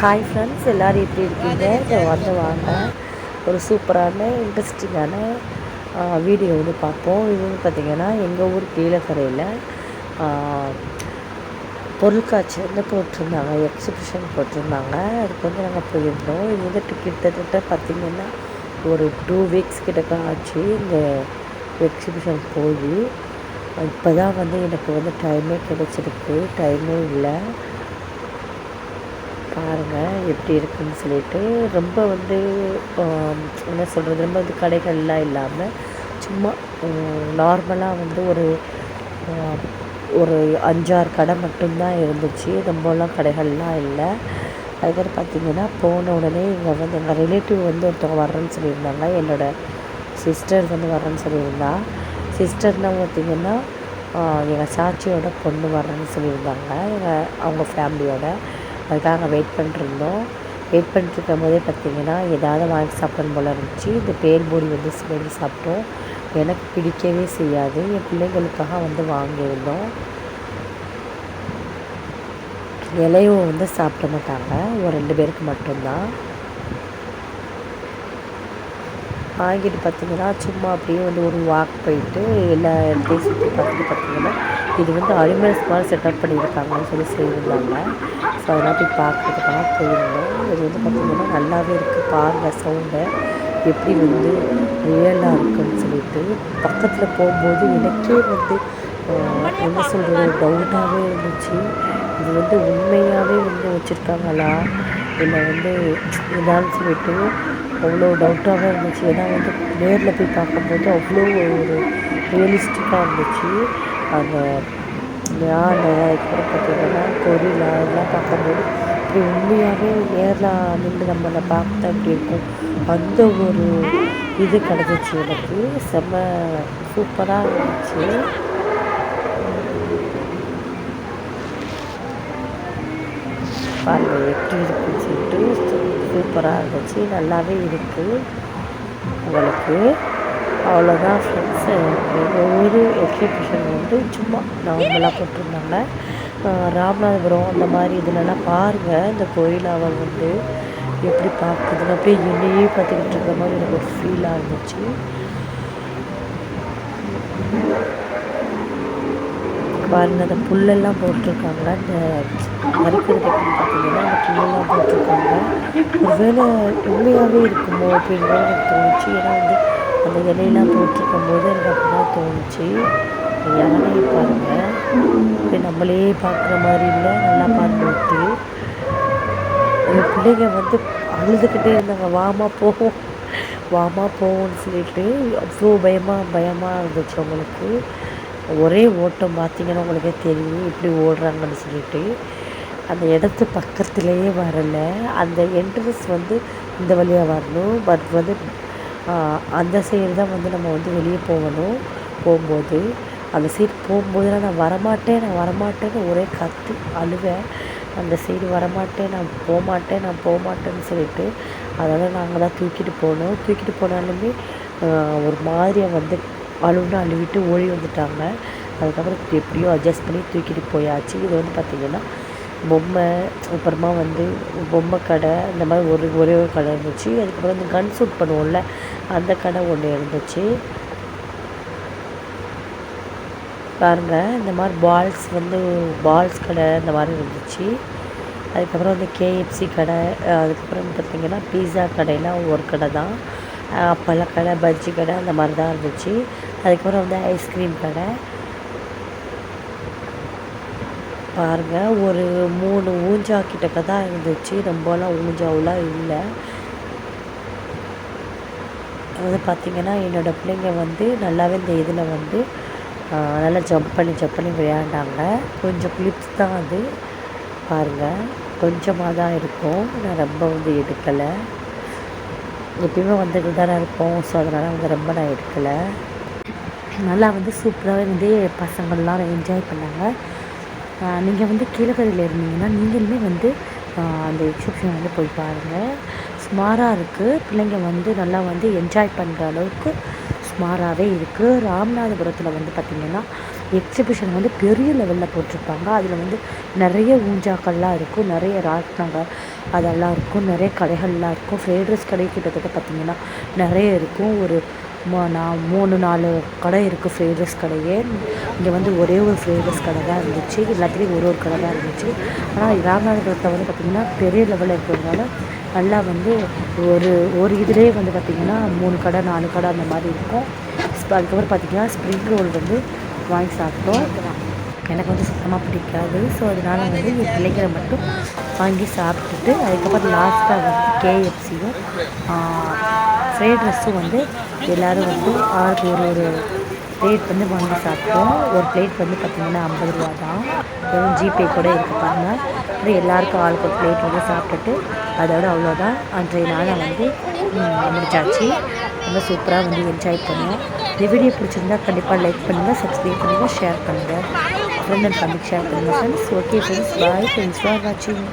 Hi friends எல்லோரும் எப்படி இருக்கீங்க? இதை வந்து வாங்க. ஒரு சூப்பரான இன்ட்ரெஸ்டிங்கான வீடியோ வந்து பார்ப்போம். இது வந்து பார்த்திங்கன்னா எங்கள் ஊர் கீழக்கரையில் பொருட்காட்சி வந்து போட்டிருந்தாங்க. எக்ஸிபிஷன் போட்டிருந்தாங்க. அதுக்கு வந்து நாங்கள் போயிருந்தோம். இது வந்து கிட்டத்தட்ட பார்த்திங்கன்னா ஒரு டூ வீக்ஸ் கிட்டக்க ஆச்சு இந்த எக்ஸிபிஷன் போய். இப்போ தான் வந்து எனக்கு வந்து டைமே கிடச்சிருக்கு. டைமே இல்லை. பாருங்கள் எப்படி இருக்குன்னு சொல்லிட்டு ரொம்ப வந்து என்ன சொல்கிறது ரொம்ப வந்து கடைகள்லாம் இல்லாமல் சும்மா நார்மலாக வந்து ஒரு ஒரு அஞ்சாறு கடை மட்டும்தான் இருந்துச்சு. ரொம்பலாம் கடைகள்லாம் இல்லை. அதுக்கப்புறம் பார்த்திங்கன்னா போன உடனே இங்கே வந்து எங்கள் ரிலேட்டிவ் வந்து ஒருத்தவங்க வர்றேன்னு சொல்லியிருந்தாங்க. என்னோடய சிஸ்டர் வந்து வர்றேன்னு சொல்லியிருந்தா. சிஸ்டர்னால் பார்த்திங்கன்னா எங்கள் சாட்சியோட பொண்ணு வர்றேன்னு சொல்லியிருந்தாங்க. எங்கள் அவங்க ஃபேமிலியோட அதுக்காக வெயிட் பண்ணிருந்தோம் வெயிட் பண்ணிட்டுருக்கும் போதே பார்த்திங்கன்னா ஏதாவது வாங்கி சாப்பிடணும் போல் இருந்துச்சு. இந்த பேர் மூடி வந்து செஞ்சு சாப்பிட்டோம். எனக்கு பிடிக்கவே செய்யாது. என் பிள்ளைங்களுக்காக வந்து வாங்கியிருந்தோம். இலையும் வந்து சாப்பிட மாட்டாங்க. ஒரு ரெண்டு பேருக்கு மட்டும்தான். வாங்கிட்டு பார்த்திங்கன்னா சும்மா அப்படியே வந்து ஒரு வாக் போயிட்டு எல்லா இடத்தையும் சுற்றி பார்த்துட்டு பார்த்திங்கன்னா இது வந்து அனிமல்ஸ் மாதிரி செட்டப் பண்ணியிருக்காங்கன்னு சொல்லி சொல்லியிருந்தாங்க. ஸோ அதெல்லாம் போய் பார்க்குறதுக்காக போயிருந்தோம். அது வந்து பார்த்திங்கன்னா நல்லாவே இருக்குது பாருங்க சவுண்டை எப்படி வந்து ரியலாக இருக்குன்னு சொல்லிட்டு. பக்கத்தில் போகும்போது எனக்கே வந்து என்ன சொல்கிறது டவுட்டாகவே இருந்துச்சு. இது வந்து உண்மையாகவே வந்து வச்சுருக்காங்களா? இல்லை வந்து இதான்னு சொல்லிட்டு அவ்வளோ டவுட்டாகவே இருந்துச்சு. ஏன்னா வந்து நேரில் போய் பார்க்கும்போது அவ்வளோ ஒரு ரியலிஸ்டிக்காக இருந்துச்சு. அந்த யானை அதுக்கப்புறம் பார்த்திங்கன்னா கொரிலா இதெல்லாம் பார்க்கும்போது இப்படி உண்மையாகவே நேரில் நின்று நம்மளை பார்த்தா அப்படி இருக்கும். அந்த ஒரு இது கிடச்சிச்சு எனக்கு. செம்ம சூப்பராக இருந்துச்சு. பாருங்கள் எப்படி இருக்குன்னு சொல்லிட்டு சூப்பராக இருந்துச்சு. நல்லாவே இருக்குது உங்களுக்கு. அவ்வளோதான் ஃப்ரெண்ட்ஸு ஒரு எக்ஸிபிஷன் வந்து சும்மா நார்மலாக போட்டிருந்தாங்க. ராமநாதபுரம் அந்த மாதிரி இதுலலாம் பாருங்கள் இந்த கோயிலாவல் வந்து எப்படி பார்க்குதுன்னு அப்படியே என்னையே பார்த்துக்கிட்டு இருக்க மாதிரி எனக்கு ஒரு ஃபீலாக இருந்துச்சு. பாருங்கள் அந்த புல்லெல்லாம் போட்டிருக்காங்க. அந்த மறுக்கிறது பார்த்தீங்கன்னா அந்த புல்லெல்லாம் போட்டிருக்காங்க. ஒருவேளை உண்மையாகவே இருக்குமோ அப்படின்னு எனக்கு தோணுச்சு. ஏன்னா வந்து அந்த இலையெல்லாம் போட்டிருக்கும் போது எனக்கு அப்படி தான் தோணுச்சு யானையை பாருங்கள் இப்போ நம்மளே பார்க்குற மாதிரி இல்லை. நல்லா பார்த்துட்டு என் பிள்ளைங்க வந்து அழுதுகிட்டே இருந்தாங்க. வாமா போவோம். வாமா போவோம்னு சொல்லிட்டு அவ்வளோ பயமாக பயமாக இருந்துச்சு அவங்களுக்கு. ஒரே ஓட்டம் பார்த்தீங்கன்னா உங்களுக்கே தெரியும். இப்படி ஓடுறாங்கன்னு சொல்லிட்டு. அந்த இடத்து பக்கத்துலேயே வரலை. அந்த என்ட்ரன்ஸ் வந்து இந்த வழியாக வரணும். பட் வந்து அந்த சைடு தான் வந்து நம்ம வந்து வெளியே போகணும் போகும்போது. அந்த சைடு போகும்போதெல்லாம் நான் வரமாட்டேன் நான் வரமாட்டேன்னு ஒரே கற்று அழுவேன். அந்த சைடு வரமாட்டேன் நான் போகமாட்டேன் நான் போகமாட்டேன்னு சொல்லிட்டு அதனால் நாங்கள் தான் தூக்கிட்டு போனோம். தூக்கிட்டு போனாலுமே ஒரு மாதிரியை வந்து அழுவுன்னு அழுவிட்டு ஓடி வந்துட்டாங்க. அதுக்கப்புறம் எப்படியோ அட்ஜஸ்ட் பண்ணி தூக்கிட்டு போயாச்சு. இது வந்து பார்த்திங்கன்னா பொம்மை அப்புறமா வந்து பொம்மை கடை இந்த மாதிரி ஒரு ஒரே ஒரு கடை இருந்துச்சு. அதுக்கப்புறம் இந்த கன் ஷூட் பண்ணுவோம்ல அந்த கடை ஒன்று இருந்துச்சு. பாருங்கள் இந்த மாதிரி பால்ஸ் வந்து பால்ஸ் கடை இந்த மாதிரி இருந்துச்சு. அதுக்கப்புறம் வந்து கேஎஃப்சி கடை அதுக்கப்புறம் பார்த்திங்கன்னா பீஸா கடையெல்லாம் ஒரு கடை தான். அப்பளம் கடை பஜ்ஜி கடை அந்த மாதிரி தான் இருந்துச்சு. அதுக்கப்புறம் வந்து ஐஸ்கிரீம் கடை. பாருங்கள் ஒரு மூணு ஊஞ்சா கிட்டக்க தான் இருந்துச்சு. ரொம்பலாம் ஊஞ்சாவெலாம் இல்லை. வந்து பார்த்திங்கன்னா என்னோடய பிள்ளைங்க வந்து நல்லாவே இந்த இதில் வந்து நல்லா ஜம்ப் பண்ணி ஜம்ப் பண்ணி விளையாண்டாங்க. கொஞ்சம் கிளிப்ஸ் தான் அது. பாருங்கள் கொஞ்சமாக தான் இருக்கும். நான் ரொம்ப வந்து எடுக்கலை. எப்பயுமே வந்துட்டு தானே இருப்போம். ஸோ அதனால் வந்து ரொம்ப நான் எடுக்கலை. நல்லா வந்து சூப்பராகவே வந்து பசங்கள்லாம் என்ஜாய் பண்ணாங்க. நீங்கள் வந்து கீழக்கரையில் இருந்தீங்கன்னா நீங்களுமே வந்து அந்த எக்ஸிபிஷன் வந்து போய் பாருங்கள் ஸ்மாராக இருக்குது பிள்ளைங்க வந்து நல்லா வந்து என்ஜாய் பண்ணுற அளவுக்கு ஸ்மாராகவே இருக்குது ராமநாதபுரத்தில் வந்து பார்த்திங்கன்னா எக்ஸிபிஷன் வந்து பெரிய லெவலில் போட்டிருப்பாங்க. அதில் வந்து நிறைய ஊஞ்சாக்கள்லாம் இருக்கும். நிறைய ராட்டினங்கள் அதெல்லாம் இருக்கும். நிறைய கடைகள்லாம் இருக்கும். ஃப்ரைட் ரைஸ் கடை கிட்டத்தட்ட பார்த்திங்கன்னா நிறைய இருக்கும். ஒரு நான் மூணு நாலு கடை இருக்குது ஃப்ரைட் கடையே. இங்கே வந்து ஒரே ஒரு ஃப்ரைட் கடை தான் இருந்துச்சு. எல்லாத்துலேயும் ஒரு ஒரு கடை தான் இருந்துச்சு. ஆனால் ராமநாதபுரத்தை வந்து பார்த்திங்கன்னா பெரிய லெவலில் இருக்கிறதுனால நல்லா வந்து ஒரு ஒரு இதுலேயே வந்து பார்த்திங்கன்னா மூணு கடை நாலு கடை அந்த மாதிரி இருக்கும். ஸ்ப- அதுக்கப்புறம் பார்த்திங்கன்னா ஸ்ப்ரிங் ரோல் வந்து வாங்கி சாப்பிட்டோம். எனக்கு வந்து சுத்தமாக பிடிக்காது. ஸோ அதனால் வந்து என் பிள்ளைகளை மட்டும் வாங்கி சாப்பிட்டுட்டு அதுக்கப்புறம் லாஸ்ட்டாக வந்து கேஎஃப்சியும் ஃப்ரைட் ரைஸும் வந்து எல்லோரும் வந்து ஆளுக்கு ஒரு ஒரு பிளேட் வந்து வாங்கி சாப்பிட்டோம் ஒரு பிளேட் வந்து பார்த்திங்கன்னா ஐம்பது ரூபா தான் வெறும் ஜிபே கூட இருக்கு பாருங்கள் அது எல்லாருக்கும் ஆளுக்கு ஒரு பிளேட் வந்து சாப்பிட்டுட்டு அதோட அவ்வளோதான் அன்றைய நாளை வந்து முடிச்சாச்சு. ரொம்ப சூப்பராக வந்து என்ஜாய் பண்ணோம் இந்த வீடியோ பிடிச்சிருந்தா கண்டிப்பாக லைக் பண்ணுங்கள் சப்ஸ்கிரைப் பண்ணுங்கள் ஷேர் பண்ணுங்கள் ஃப்ரெண்ட் அண்ட் ஃபேமிலி ஷேர் பண்ணுங்கள் friends okay friends bye friends for வாட்சிங்